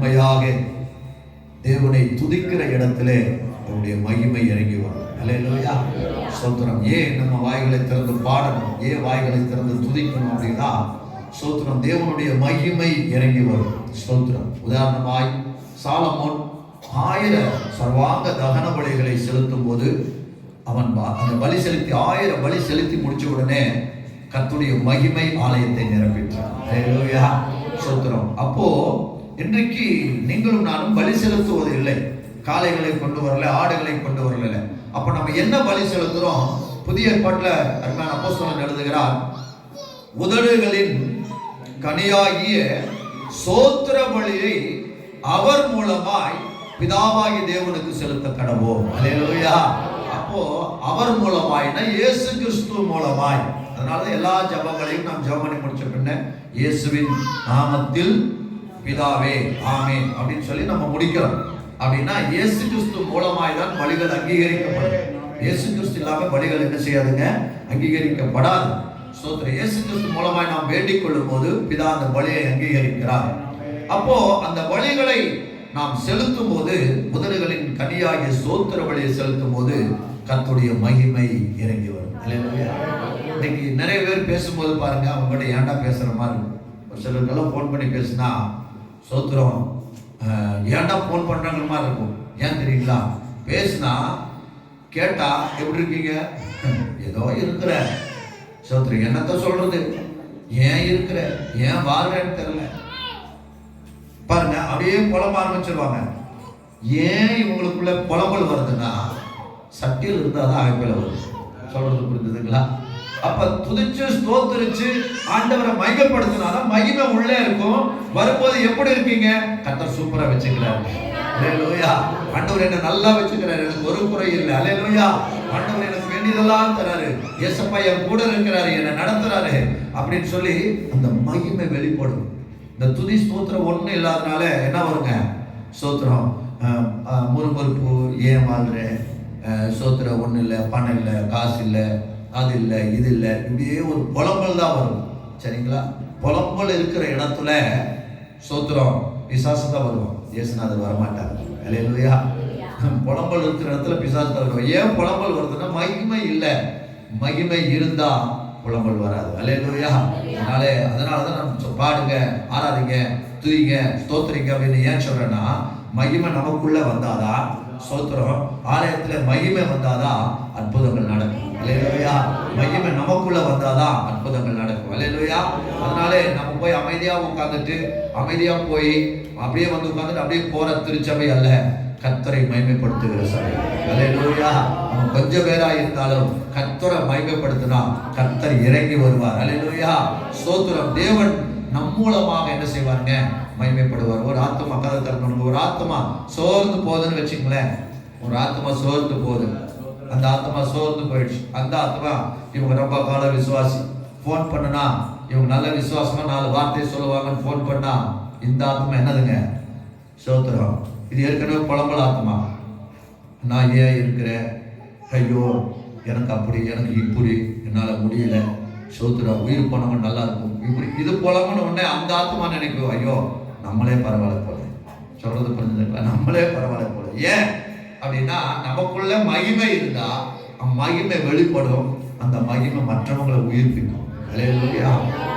உண்மையாக தேவனை துதிக்கிற இடத்திலே அவருடைய மகிமை இறங்கி வரும். அல்லேலூயா ஸ்தோத்திரம் ஏன் நம்ம வாய்களை திறந்து பாடணும்? ஏன் வாய்களை திறந்து துதிக்கணும் அப்படின்னா சோத்திரம் தேவனுடைய மகிமை இறங்கி வரும். சோத்திரம். உதாரணமாய் சாலமோன் ஆயிர சர்வாங்க தகன பலிகளை செலுத்தும் போது அவன் அந்த பலி செலுத்தி ஆயிரம் பலி செலுத்தி முடிச்ச உடனே கத்துடைய மகிமை ஆலயத்தை நிரப்பிட்டார் சோத்திரம். ஸ்தோத்திரம் அப்போ இன்றைக்கு நீங்களும் நானும் பலி செலுத்துவது இல்லை காளைகளை கொண்டு வரல ஆடுகளை கொண்டு வரல. அப்ப நம்ம என்ன பலி செலுத்துறோம்? புதிய ஏற்பாட்டில் அருமையான சொல்ல எழுதுகிறார் உதடுகளின் கனியாகிய சோத்திர பலியை அவர் மூலமாய் பிதாவாகி தேவனுக்கு செலுத்த கடவோம். அலையலோயா அப்போ அவர் மூலமாய்னா இயேசு கிறிஸ்து மூலமாய். அதனால எல்லா ஜபங்களையும் நாம் ஜபம் பண்ணி முடிச்ச பின்ன இயேசுவின் நாமத்தில் பிதாவே ஆமென் அப்படின்னு சொல்லி நம்ம முடிக்கிறோம். அப்படின்னா இயேசு கிறிஸ்து மூலமாய் தான் பலிகள் அங்கீகரிக்கப்படும். இயேசு கிறிஸ்து இல்லாமல் பலிகள் என்ன செய்யாதுங்க? அங்கீகரிக்கப்படாது. ஸ்தோத்திர இயேசு கிறிஸ்து மூலமாய் நாம் வேண்டிக் கொள்ளும் போது பிதா அந்த பலியை அங்கீகரிக்கிறார். அப்போ அந்த பலிகளை நாம் செலுத்தும் போது முதல்களின் கனியாகிய சோத்திர பலியை செலுத்தும் போது கத்துடைய மகிமை இறங்கி வரும். இன்னைக்கு நிறைய பேர் பேசும்போது பாருங்க அவங்கள்ட்ட ஏன்டா பேசுற மாதிரி ஒரு சிலருக்கெல்லாம் ஃபோன் பண்ணி பேசினா சோத்திரம் ஏன்டா ஃபோன் பண்றாங்கிற மாதிரி இருக்கும். ஏன் தெரியுங்களா? பேசுனா கேட்டா எப்படி இருக்கீங்க? ஏதோ இருக்கிற. சோத்திரம் என்னத்த சொல்றது? ஏன் இருக்கிற? ஏன் வாழ்றேன்னு தெரியல. பாருங்க அப்படியே புலம்ப ஆரம்பிச்சிருவாங்க. ஏன் இவங்களுக்குள்ள புலம்பல் வருதுன்னா சட்டியில் இருந்தால் தான் அழைப்பில் வருது. சொல்றது புரிஞ்சுதுங்களா? அப்ப துதிச்சு ஸ்தோத்திரிச்சு ஆண்டவரை மகிமைப்படுத்தினாதான் மகிமை உள்ளே இருக்கும். வரும்போது எப்படி இருக்கீங்க கத்தர் சூப்பரா வச்சுக்கிறாரு. அலையலோயா ஆண்டவர் என்ன நல்லா வச்சுக்கிறாரு. எனக்கு ஒரு குறை இல்லை. அலையலோயா ஆண்டவர் எனக்கு வேண்டியதெல்லாம் தராரு. ஏசப்பா என் கூட இருக்கிறாரு. என்னை நடத்துறாரு. அப்படின்னு சொல்லி அந்த மகிமை வெளிப்படும். இந்த துதி ஸ்தோத்திரம் ஒன்றும் இல்லாதனால என்ன வருங்க? ஸ்தோத்திரம். முறுமுறுப்பு ஏன் வாழ்றேன்? ஒன்றும் இல்லை பணம் இல்லை காசு இல்லை. அது இல்லை இது இல்லை. இப்படியே ஒரு புலம்பல் தான் வரும். சரிங்களா? புலம்பல் இருக்கிற இடத்துல சோத்திரம் பிசாசு தான் வருவோம் இயேசுநாதர் வரமாட்டார். இல்லையா புலம்பல் இருக்கிற இடத்துல பிசாசு தான் வருவோம் ஏன் புலம்பல் வருதுன்னா மகிமை இல்லை. மகிமை இருந்தா புலம்பல் வராது. அல்லேலூயா அதனால அதனால தான் நம்ம பாடுங்க ஆராதிங்க துதிங்க ஸ்தோத்திரிங்க அப்படின்னு ஏன் சொல்றேன்னா மகிமை நமக்குள்ள வந்தாதான் ஸ்தோத்திரம் ஆலயத்தில் மகிமை வந்தாதான் அற்புதங்கள் நடக்கும். அலையலோயா. மையமே நமக்குள்ள வந்தாதான் அற்புதங்கள் நடக்கும். அலையலோயா. அதனாலே நம்ம போய் அமைதியா உட்காந்துட்டு அமைதியா போய் அப்படியே வந்து உட்காந்துட்டு அப்படியே போற திருச்சபை அல்ல கத்தரை மகிமைப்படுத்துகிற சபை. அலையலோயா. நம்ம கொஞ்சம் பேரா இருந்தாலும் கத்தரை மகிமைப்படுத்தினா கத்தர் இறங்கி வருவார். அலையலோயா. சோத்துரம் தேவன் நம் மூலமாக என்ன செய்வாருங்க? மைமைப்படுவார் ஒரு ஆத்மா கதை திறக்கணும் ஒரு ஆத்மா சோர்ந்து போகுதுன்னு வச்சுங்களேன் ஒரு ஆத்மா சோர்ந்து போகுது. அந்த ஆத்மா சோர்ந்து போயிடுச்சு. அந்த ஆத்மா இவங்க ரொம்ப கால விசுவாசி. ஃபோன் பண்ணுனா இவங்க நல்ல விசுவாசமா நாலு வார்த்தை சொல்லுவாங்கன்னு ஃபோன் பண்ணா இந்த ஆத்மா என்னதுங்க? சோத்திரம். இது ஏற்கனவே புலம்பல் ஆத்மா. நான் ஏன் இருக்கிறேன்? ஐயோ எனக்கு அப்படி எனக்கு இப்படி என்னால் முடியல. சோத்திரம் உயிர் போனவன் நல்லா இருக்கும். இப்படி இது புலம்புன உடனே அந்த ஆத்மா நினைக்கும். ஐயோ நம்மளே பரவாயில்ல போல. சொல்றது புரிஞ்சுங்களா நம்மளே பரவாயில்ல போல. ஏன்? அப்படின்னா நமக்குள்ள மகிமை இருந்தா மகிமை வெளிப்படும். அந்த மகிமை மற்றவங்களை உயிர்ப்பிக்கும். சொல்ற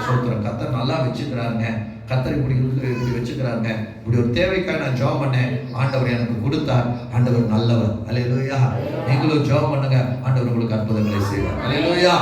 சோத்திரம். கத்தர் நல்லா வச்சுக்கிறாருங்க. கத்தரி இப்படி இருக்கு, இப்படி வச்சுக்கிறாருங்க. இப்படி ஒரு தேவைக்காக நான் ஜெபம் பண்ணேன். ஆண்டவர் எனக்கு கொடுத்தார். ஆண்டவர் நல்லவர். அலையலோயா நீங்களும் ஜெபம் பண்ணுங்க. ஆண்டவர் உங்களுக்கு அற்புதங்களை செய்வார். அலையலோயா